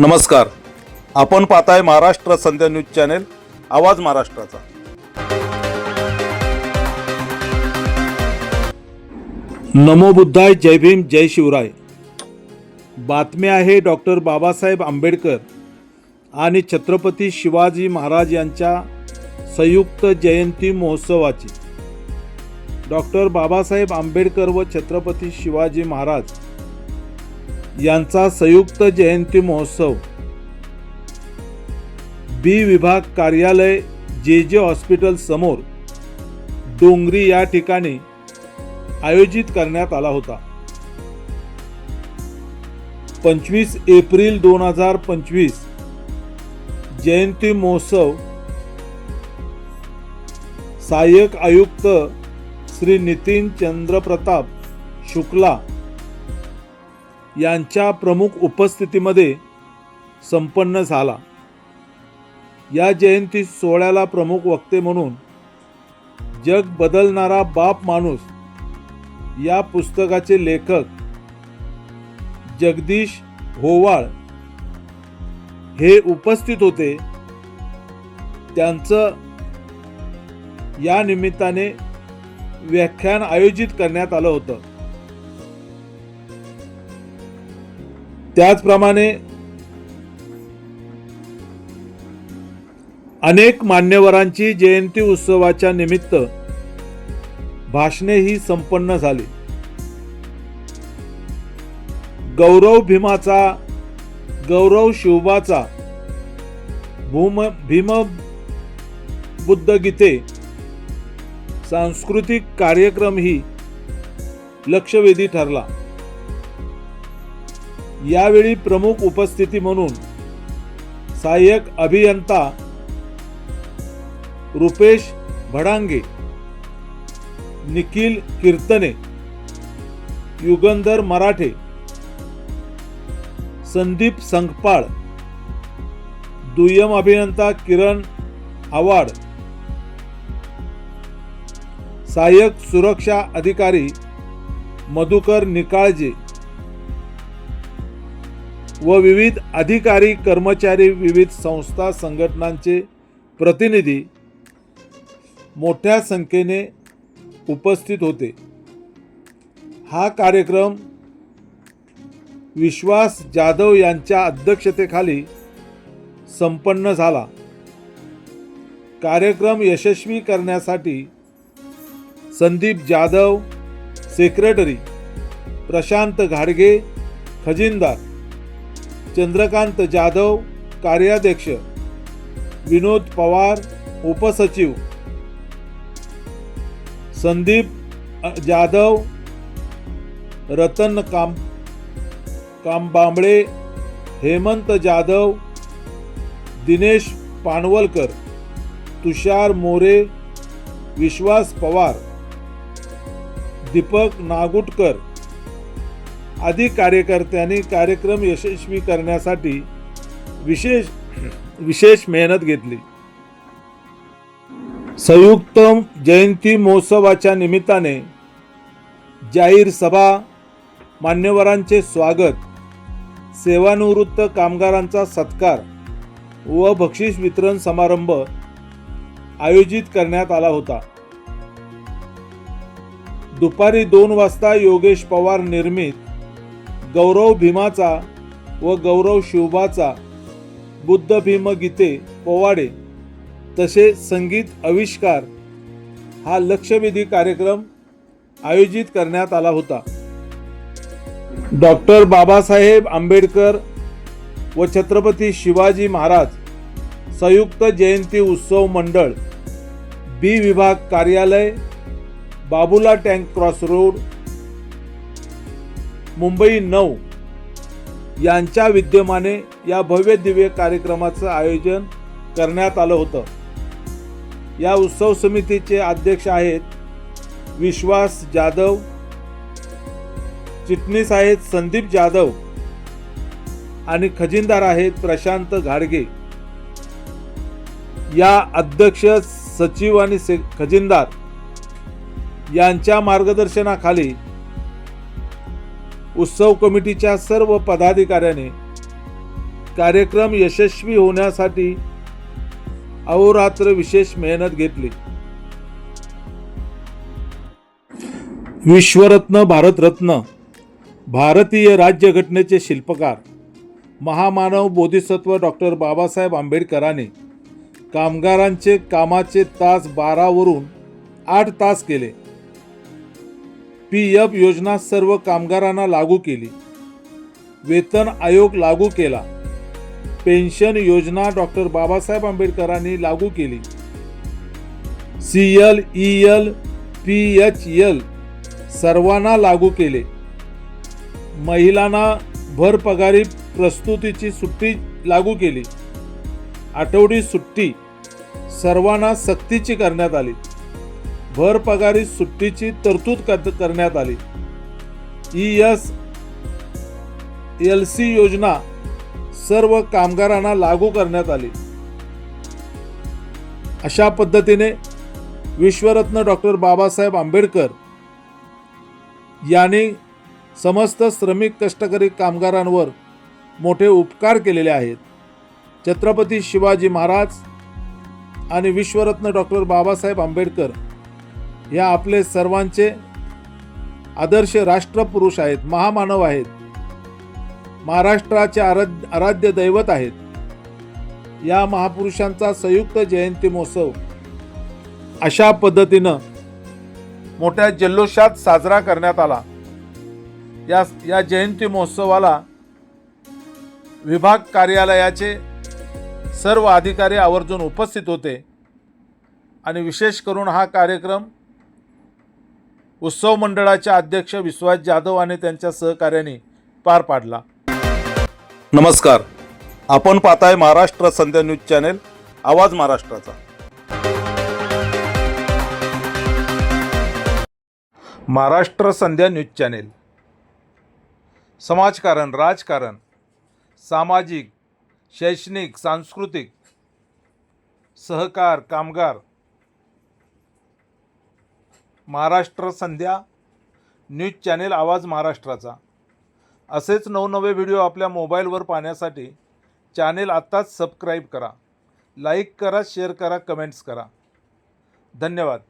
नमस्कार. आपण पाहताय महाराष्ट्र संध्या न्यूज चॅनेल आवाज महाराष्ट्राचा. नमो बुद्धाय जय भीम जय शिवराय. बातमी आहे डॉक्टर बाबासाहेब आंबेडकर आणि छत्रपती शिवाजी महाराज यांच्या संयुक्त जयंती महोत्सवाची. डॉक्टर बाबासाहेब आंबेडकर व छत्रपती शिवाजी महाराज यांचा संयुक्त जयंती महोत्सव. बी विभाग कार्यालय जे जे हॉस्पिटल समोर डोंगरी या ठिकाणी आयोजित करण्यात आला होता. पंचवीस एप्रिल दोन हजार पंचवीस जयंती महोत्सव सहाय्यक आयुक्त श्री नितीन चंद्रप्रताप शुक्ला यांच्या प्रमुख उपस्थितीमध्ये संपन्न झाला. या जयंती सोहळ्याला प्रमुख वक्ते म्हणून जग बदलणारा बाप माणूस या पुस्तकाचे लेखक जगदीश होवाळ हे उपस्थित होते. त्यांचं या निमित्ताने व्याख्यान आयोजित करण्यात आलं होतं. त्याचप्रमाणे अनेक मान्यवरांची जयंती उत्सवाच्या निमित्त भाषणेही संपन्न झाली. गौरव भीमाचा गौरव शिवबाचा भूम भीम बुद्ध गीते सांस्कृतिक कार्यक्रम ही लक्षवेधी ठरला. यावेळी प्रमुख उपस्थिती म्हणून सहाय्यक अभियंता रुपेश भडांगे निखिल कीर्तने युगंधर मराठे संदीप संगपाळ दुय्यम अभियंता किरण आवाड सहाय्यक सुरक्षा अधिकारी मधुकर निकाळजे व विविध अधिकारी कर्मचारी विविध संस्था संघटनांचे प्रतिनिधी मोठ्या संख्येने उपस्थित होते. हा कार्यक्रम विश्वास जाधव यांच्या अध्यक्षतेखाली संपन्न झाला. कार्यक्रम यशस्वी करण्यासाठी संदीप जाधव सेक्रेटरी प्रशांत घाडगे खजिनदार चंद्रकांत जाधव कार्याध्यक्ष विनोद पवार उपसचिव संदीप जाधव रतन काम कांबांबळे हेमंत जाधव दिनेश पानवलकर तुषार मोरे विश्वास पवार दीपक नागुटकर अधिक कार्यकर्त्यांनी कार्यक्रम यशस्वी करण्यासाठी विशेष विशेष मेहनत घेतली. संयुक्त जयंती महोत्सवाच्या निमित्ताने जाहीर सभा मान्यवरांचे स्वागत सेवानिवृत्त कामगारांचा सत्कार व बक्षीस वितरण समारंभ आयोजित करण्यात आला होता. दुपारी दोन वाजता योगेश पवार निर्मित गौरव भीमाचा व गौरव शिवबाचा बुद्ध भीम गीते पोवाडे तसे संगीत आविष्कार हा लक्षवेधी कार्यक्रम आयोजित करण्यात आला होता. डॉक्टर बाबासाहेब आंबेडकर व छत्रपती शिवाजी महाराज संयुक्त जयंती उत्सव मंडळ बी विभाग कार्यालय Babula tank cross road Mumbai नऊ यांच्या विद्यमाने या भव्य दिव्य कार्यक्रमाचं आयोजन करण्यात आलं होतं. या उत्सव समितीचे अध्यक्ष आहेत विश्वास जाधव चिटणीस आहेत संदीप जाधव आणि खजिनदार आहेत प्रशांत घाडगे. या अध्यक्ष सचिव आणि खजिनदार यांच्या मार्गदर्शनाखाली उत्सव कमिटीच्या सर्व पदाधिकाऱ्याने कार्यक्रम यशस्वी होण्यासाठी अहोरात्र विशेष मेहनत घेतली. विश्वरत्न भारतरत्न भारतीय राज्यघटनेचे शिल्पकार महामानव बोधिसत्व डॉक्टर बाबासाहेब आंबेडकरांनी कामगारांचे कामाचे तास बारावरून आठ तास केले. पी एफ योजना सर्व कामगारांना लागू केली. वेतन आयोग लागू केला. पेन्शन योजना डॉक्टर बाबासाहेब आंबेडकरांनी लागू केली. C L E L P H L सर्वांना लागू केले. महिलांना भर पगारी प्रस्तुतीची सुट्टी लागू केली. आठवडी सुट्टी सर्वांना सक्तीची करण्यात आली. भर पगारी सुट्टीची तरतूद कर- करण्यात आली. ई एस एल सी योजना सर्व कामगारांना लागू करण्यात आली. अशा पद्धतीने विश्वरत्न डॉक्टर बाबासाहेब आंबेडकर यांनी समस्त श्रमिक कष्टकरी कामगारांवर मोठे उपकार केलेले आहेत. छत्रपती शिवाजी महाराज आणि विश्वरत्न डॉक्टर बाबासाहेब आंबेडकर या आपले सर्वांचे आदर्श राष्ट्रपुरुष आहेत महामानव आहेत महाराष्ट्राचे आराध्य आराध्य दैवत आहेत. या महापुरुषांचा संयुक्त जयंती महोत्सव अशा पद्धतीनं मोठ्या जल्लोषात साजरा करण्यात आला. या या जयंती महोत्सवाला विभाग कार्यालयाचे सर्व अधिकारी आवर्जून उपस्थित होते. आणि विशेष करून हा कार्यक्रम उत्सव मंडळाचे अध्यक्ष विश्वास जाधव आणि त्यांच्या सहकार्याने पार पाडला. नमस्कार. आपण पाहताय महाराष्ट्र संध्या न्यूज चॅनेल आवाज महाराष्ट्राचा. Maharashtra Sandhya news channel. समाजकारण राजकारण सामाजिक शैक्षणिक सांस्कृतिक सहकार कामगार महाराष्ट्र संध्या न्यूज चॅनेल आवाज महाराष्ट्राचा. असेच नवनवे व्हिडिओ आपल्या मोबाईलवर पाहण्यासाठी चॅनेल आत्ताच सबस्क्राईब करा. लाईक करा शेअर करा कमेंट्स करा. धन्यवाद.